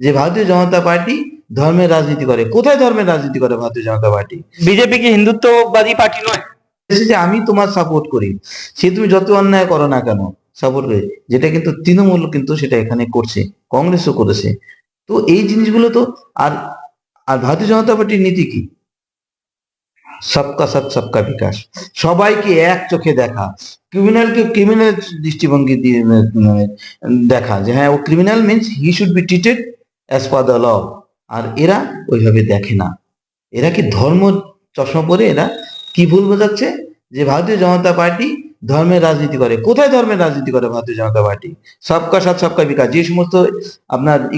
যে ভারতীয় জনতা পার্টি ধর্মের রাজনীতি করে। কোথায় ধর্মের রাজনীতি করে ভারতীয় জনতা পার্টি? বিজেপি কি হিন্দুত্ববাদী পার্টি নয়? যে আমি তোমার সাপোর্ট করি। সে তুমি যত অন্যায় করো না কেন সাপোর্ট করি। যেটা কিন্তু তৃণমূল কিন্তু সেটা এখানে করছে কংগ্রেসও করেছে। তো এই জিনিসগুলো তো আর আর ভারতীয় জনতা পার্টির নীতি কি? সবকা সাথ সবকা বিকাশ। সবাইকে এক চোখে দেখা। ক্রিমিনালকে ক্রিমিনাল দৃষ্টিভঙ্গি দিয়ে দেখা। যে হ্যাঁ ও criminal means he should be treated as the law. আর এরা ওইভাবে দেখে না। এরা কি ধর্ম চশমা পরে? এরা কি ভুল বোঝাচ্ছে? যে ভারতীয় জনতা পার্টি ধর্মের রাজনীতি করে। কোথায় ধর্মের রাজনীতি করে ভারতীয় জনতা পার্টি? সবকা সাথ সবকা বিকাশ। যে সমস্ত আপনার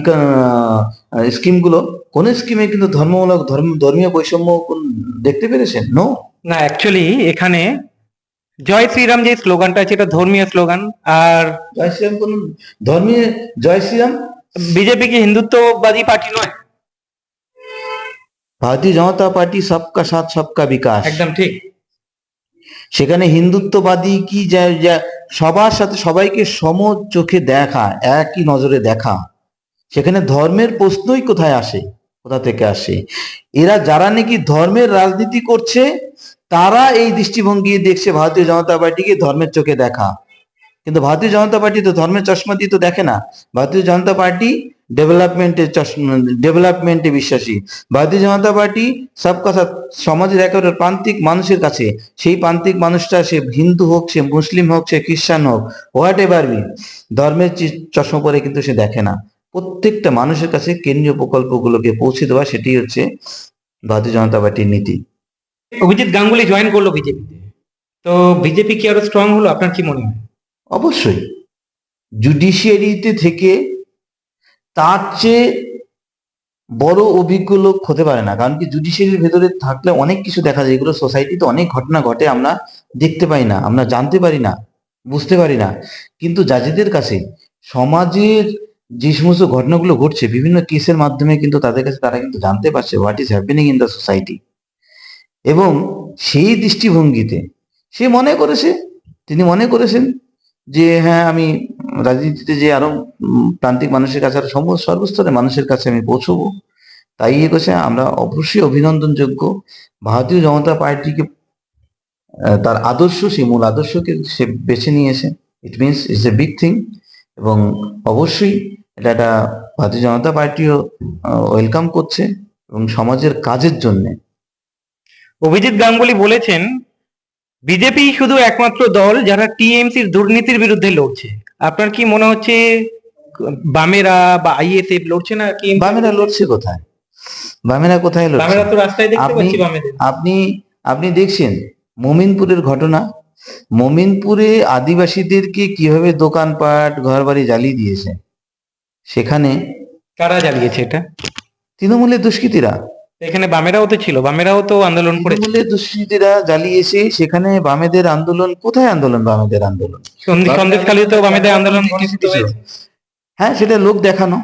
স্কিমগুলো কোন স্কিমে কিন্তু ধর্মমূলক ধর্ম ধর্মীয় বৈষম্য কোন- দেখতে পেরেছেন? নো না অ্যাকচুয়ালি এখানে জয় শ্রীরাম যে স্লোগানটা আছে এটা ধর্মীয় স্লোগান আর জয় শ্রীরাম কোন ধর্মীয় জয় শ্রীরাম বিজেপি কি হিন্দুত্ববাদী পার্টি নয় ভারতীয় জনতা পার্টি সবকা সাথ সবকা বিকাশ একদম ঠিক সেখানে হিন্দুত্ববাদী কি সবার সাথে সবাইকে সম চোখে দেখা একই নজরে দেখা। সেখানে ধর্মের প্রশ্নই কোথায় আসে কোথা থেকে আসে? এরা যারা নাকি ধর্মের রাজনীতি করছে তারা এই দৃষ্টিভঙ্গি দেখছে ভারতীয় জনতা পার্টিকে ধর্মের চোখে দেখা। কিন্তু ভারতীয় জনতা পার্টি তো ধর্মের চশমা দিয়ে তো দেখে না। ভারতীয় জনতা পার্টি ডেভেলপমেন্টের চশমা ডেভেলপমেন্টে বিশ্বাসী। ভারতীয় জনতা পার্টি সব কথা সমাজের একেবারে প্রান্তিক মানুষের কাছে। সেই প্রান্তিক মানুষটা সে হিন্দু হোক, সে মুসলিম হোক, সে খ্রিস্টান হোক, হোয়াট এভার বি ধর্মের চশমা পরে কিন্তু সে দেখে না। প্রত্যেকটা মানুষের কাছে কেন্দ্রীয় প্রকল্পগুলোকে পৌঁছে দেওয়া সেটি হচ্ছে ভারতীয় জনতা পার্টির নীতি। অভিজিৎ গাঙ্গুলি জয়েন করল বিজেপিতে। তো বিজেপি কি আরও স্ট্রং হলো? আপনার কি মনে হয়? অবশ্যই। জুডিশিয়ারিতে থেকে তার চেয়ে বড় অভিজ্ঞ লোক হতে পারে না। কারণ কি জুডিশিয়ারির ভেতরে থাকলে অনেক কিছু দেখা যায়। এগুলো সোসাইটিতে অনেক ঘটনা ঘটে, আমরা দেখতে পাই না, আমরা জানতে পারি না, বুঝতে পারি না। কিন্তু জাজেদের কাছে সমাজের যে সমস্ত ঘটনাগুলো ঘটছে, বিভিন্ন কেসের মাধ্যমে কিন্তু তাদের কাছে তারা কিন্তু জানতে পারছে what is happening in the society এবং সেই দৃষ্টিভঙ্গিতে সে মনে করেছে, তিনি মনে করেছেন যে হ্যাঁ আমি রাজনীতিতে যে আরও প্রান্তিক মানুষের কাছে, আরও সমস্ত সর্বস্তরের মানুষের কাছে আমি পৌঁছবো, তাই এগোছে। আমরা অবশ্যই অভিনন্দনযোগ্য। ভারতীয় জনতা পার্টিকে তার আদর্শ, সেই মূল আদর্শকে সে বেছে নিয়েছে। It means it's a big thing এবং অবশ্যই এটা একটা ভারতীয় জনতা পার্টিও ওয়েলকাম করছে এবং সমাজের কাজের জন্যে। অভিজিৎ গাঙ্গুলি বলেছেন বিজেপি শুধু একমাত্র দল যারা টিএমসির দুর্নীতির বিরুদ্ধে লড়ছে। আপনার কি মনে হচ্ছে বামেরা বা আইএসএফ লড়ছে না কি? বামেরা লড়ছে কোথায়? বামেরা কোথায় লড়ছে? বামেরা তো রাস্তায় দেখতে আপনি- পাচ্ছি বামেদের। আপনি আপনি দেখছেন মমিনপুরের ঘটনা? মমিনপুরে আদিবাসীদেরকে কীভাবে দোকানপাট ঘরবাড়ি জ্বালিয়ে দিয়েছে? সেখানে কারা জ্বালিয়েছে এটা? তৃণমূলের দুষ্কৃতীরা। এখানে বামেরাও তো ছিল বামেরাও তো আন্দোলন করেছে। দুষ্কৃতীরা জ্বালিয়েছে সেখানে বামেদের আন্দোলন কোথায় আন্দোলন বামেদের আন্দোলন? সন্ধি- সন্দেশখালীতেও বামেদের আন্দোলন হ্যাঁ সেটা লোক দেখানো।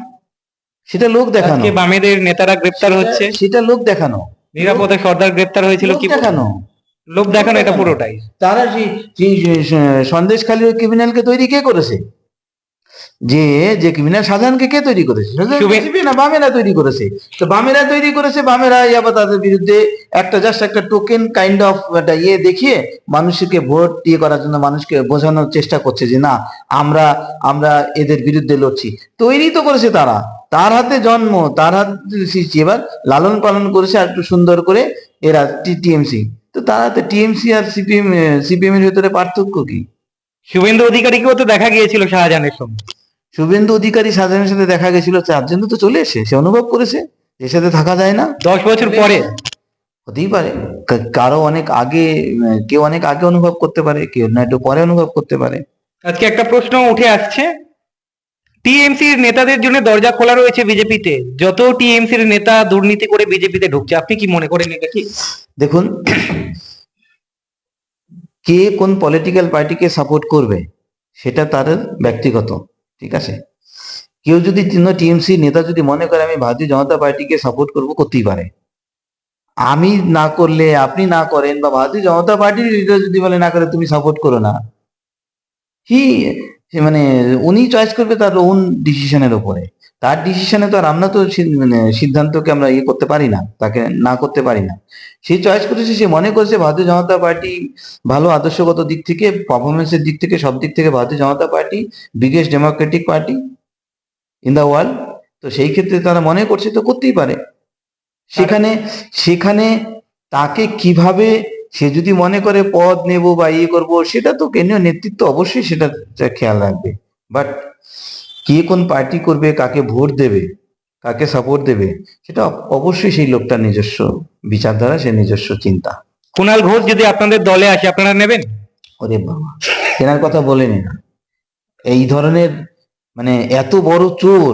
সেটা লোক দেখানো। বামেদের নেতারা গ্রেপ্তার হচ্ছে। সেটা লোক দেখানো। নিরাপদে সর্দার গ্রেপ্তার হয়েছিল কি দেখানো। লোক দেখানো এটা পুরোটাই। তারা সন্দেশখালী ক্রিমিনালকে তৈরি কে করেছে? যে যে ক্রিমিনাল কে তৈরি করেছে? না বামেরা তৈরি করেছে। তো বামেরা তৈরি করেছে বামেরা আবার তাদের বিরুদ্ধে একটা জাস্ট একটা টোকেন কাইন্ড অফ একটা ইয়ে দেখিয়ে মানুষকে ভোট দিয়ে করার জন্য মানুষকে বোঝানোর চেষ্টা করছে যে না আমরা আমরা এদের বিরুদ্ধে লড়ছি। তৈরি তো করেছে তারা। তার হাতে জন্ম তার হাতে সৃষ্টি। এবার লালন পালন করেছে আর একটু সুন্দর করে এরা টিএমসি। তো তার হাতে টিএমসি আর সিপিএম সিপিএম এর ভেতরে পার্থক্য কি? শুভেন্দু অধিকারীকেও তো দেখা গিয়েছিল শাহজাহানের সঙ্গে। শুভেন্দু অধিকারী সাজানের সাথে দেখা গেছিল চারজন তো চলে এসে সে অনুভব করেছে এর সাথে থাকা যায় না। দশ বছর পরে। হতেই পারে। কারও অনেক আগে কেউ অনেক আগে অনুভব করতে পারে কেউ না একটু পরে অনুভব করতে পারে। আজকে একটা প্রশ্ন উঠে আসছে। টিএমসির নেতাদের জন্য দরজা খোলা রয়েছে বিজেপিতে। যত টিএমসির নেতা দুর্নীতি করে বিজেপিতে ঢুকছে আপনি কি মনে করেন এটা কি? দেখুন কে কোন পলিটিক্যাল পার্টিকে সাপোর্ট করবে সেটা তার ব্যক্তিগত। ঠিক আছে? কেউ যদি টিএমসি নেতা যদি মনে করে আমি ভারতীয় জনতা পার্টিকে সাপোর্ট করব, করতেই পারে। আমি না করলে আপনি না করেন বা ভারতীয় জনতা পার্টির লিডার যদি বলে না করে, তুমি সাপোর্ট করো না। হি মানে উনি চয়েস করবে তার ওন ডিসিশনের উপরে। তার ডিসিশনে তো আর আমরা তো মানে সিদ্ধান্তকে আমরা ইয়ে করতে পারি না, তাকে না করতে পারি না। সে চয়েস করেছে, সে মনে করছে ভারতীয় জনতা পার্টি ভালো আদর্শগত দিক থেকে পারফরমেন্সের দিক থেকে, সব দিক থেকে Bharatiya Janata party biggest democratic party in the world তো সেই ক্ষেত্রে তারা মনে করছে তো করতেই পারে। সেখানে সেখানে তাকে কীভাবে সে যদি মনে করে পদ নেব বা ইয়ে করব, সেটা তো কেন্দ্রীয় নেতৃত্ব অবশ্যই সেটা খেয়াল রাখবে। বাট কে কোন পার্টি করবে কাকে ভোট দেবে কাকে সাপোর্ট দেবে সেটা অবশ্যই সেই লোকটার নিজস্ব বিচারধারা সে নিজস্ব চিন্তা। কুণাল ঘোষ যদি আপনাদের দলে আসে আপনারা নেবেন? ওরে বাবা কেনার কথা বলেনি না। এই ধরনের মানে এত বড় চোর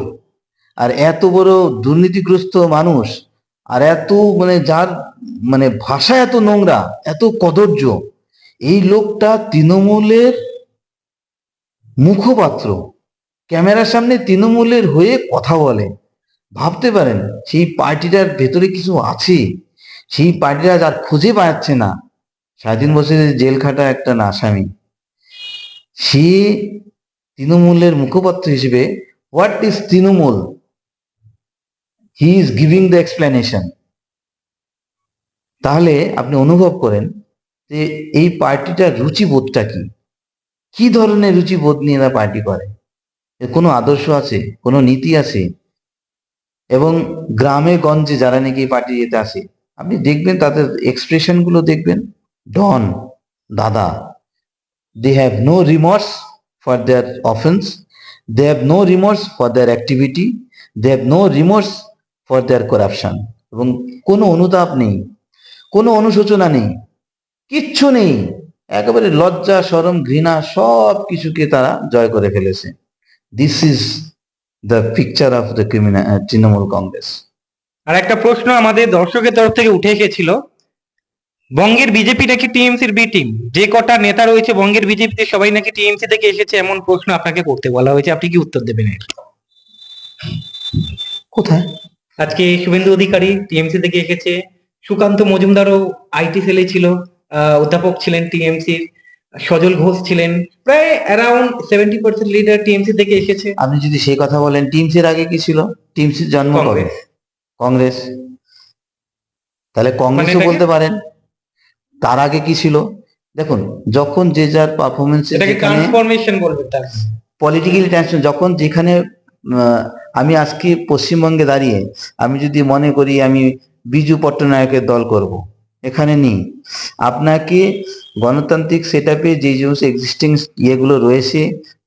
আর এত বড় দুর্নীতিগ্রস্ত মানুষ আর এত মানে যার মানে ভাষা এত নোংরা এত কদর্য এই লোকটা তৃণমূলের মুখপাত্র। ক্যামেরার সামনে তৃণমূলের হয়ে কথা বলে। ভাবতে পারেন, সেই পার্টিটার ভেতরে কিছু আছে? সেই পার্টিটা যার খুঁজে পাচ্ছে না। সাড়ে তিন বছরের জেল খাটা একটা আসামি সে তৃণমূলের মুখপাত্র হিসেবে what is Trinamool? He is giving the explanation তাহলে আপনি অনুভব করেন যে এই পার্টিটার রুচিবোধটা কি? কি ধরনের রুচিবোধ নিয়ে এরা পার্টি করে? কোনো আদর্শ আছে, কোনো নীতি আছে? এবং গ্রামে গঞ্জে যারা নাকি পার্টি যেতে আসে, আপনি দেখবেন তাদের এক্সপ্রেশনগুলো দেখবেন? ডন, দাদা they have no remorse for their offense they have no remorse for their activity they have no remorse for their corruption. এবং কোনো অনুতাপ নেই, কোনো অনুশোচনা নেই, কিচ্ছু নেই। একেবারে লজ্জা, শরম, ঘৃণা সব কিছুকে তারা জয় করে ফেলেছে। This is the picture of the criminal Trinamool Congress আর একটা প্রশ্ন আমাদের দর্শকের তরফ থেকে উঠে এসেছিল। বঙ্গের বিজেপি নাকি টিএমসির বি টিম? যে কটা নেতা রয়েছে বঙ্গের বিজেপিতে সবাই নাকি টিএমসি থেকে এসেছে? এমন প্রশ্ন আপনাকে করতে বলা হয়েছে। আপনি কি উত্তর দেবেন কোথায়? আজকে শুভেন্দু অধিকারী টিএমসি থেকে এসেছে। সুকান্ত মজুমদারও আইটি সেলে ছিল। অধ্যাপক ছিলেন টিএমসির। সজল ঘোষ ছিলেন প্রায় around seventy percent leader TMC থেকে এসেছে। আপনি যদি সেই কথা বলেন টিমসির আগে কি ছিল? টিমসির জন্ম কবে? কংগ্রেস। তাহলে মানে কংগ্রেসও বলতে পারেন। তার আগে কি ছিল? দেখুন যখন যে যার পারফরমেন্স ট্রান্সফরমেশন তার। পলিটিক্যাল টেনশন যখন যেখানে আমি আজকে পশ্চিমবঙ্গে দাঁড়িয়ে আমি যদি মনে করি আমি বিজু পট্টনায়কের দল করব এখানে নেই। আপনাকে গণতান্ত্রিক সেট আপে যে সমস্ত এক্সিস্টিং ইয়েগুলো রয়েছে,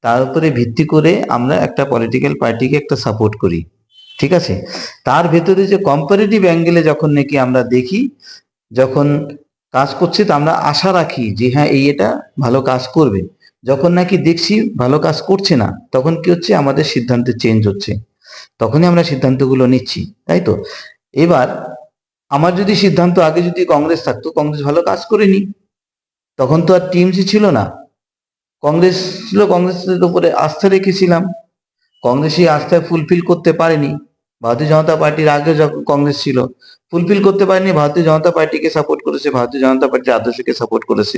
তার উপরে ভিত্তি করে আমরা একটা পলিটিক্যাল পার্টিকে একটা সাপোর্ট করি। ঠিক আছে? তার ভেতরে যে কম্পারেটিভ অ্যাঙ্গেলে যখন নাকি আমরা দেখি, যখন কাজ করছে, তো আমরা আশা রাখি যে হ্যাঁ এই এটা ভালো কাজ করবে। যখন নাকি দেখছি ভালো কাজ করছে না, তখন কি হচ্ছে? আমাদের সিদ্ধান্তে চেঞ্জ হচ্ছে। তখনই আমরা সিদ্ধান্তগুলো নিচ্ছি, তাই তো? এবার আমার যদি সিদ্ধান্ত আগে যদি কংগ্রেস থাকতো, কংগ্রেস ভালো কাজ করেনি, তখন তো আর টিএমসি ছিল না। কংগ্রেস ছিল, কংগ্রেসের উপরে আস্থা রেখেছিলাম। কংগ্রেস সেই আস্থায় ফুলফিল করতে পারেনি। ভারতীয় জনতা পার্টির আগে যখন কংগ্রেস ছিল, ফুলফিল করতে পারেনি, ভারতীয় জনতা পার্টিকে সাপোর্ট করেছে, ভারতীয় জনতা পার্টির আদর্শকে সাপোর্ট করেছে।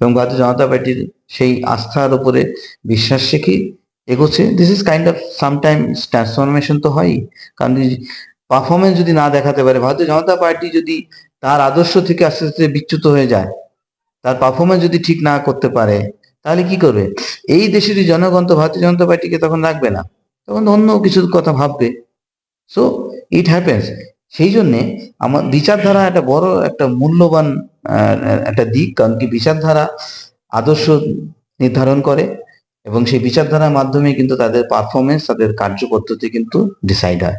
এবং ভারতীয় জনতা পার্টির সেই আস্থার উপরে বিশ্বাস রেখে এগোচ্ছে। This is kind of sometimes transformation তো হয়ই। কারণ পারফরমেন্স যদি না দেখাতে পারে, ভারতীয় জনতা পার্টি যদি তার আদর্শ থেকে আস্তে আস্তে বিচ্যুত হয়ে যায়, তার পারফরমেন্স যদি ঠিক না করতে পারে, তাহলে কি করবে? এই দেশেরই জনগণ তো ভারতীয় জনতা পার্টিকে তখন রাখবে না, তখন অন্য কিছুর কথা ভাববে। সো ইট হ্যাপেন্স সেই জন্যে আমার বিচারধারা একটা বড় একটা মূল্যবান একটা দিক, কারণ কি বিচারধারা আদর্শ নির্ধারণ করে এবং সেই বিচারধারার মাধ্যমে কিন্তু তাদের পারফরমেন্স তাদের কার্যপদ্ধতি কিন্তু ডিসাইড হয়।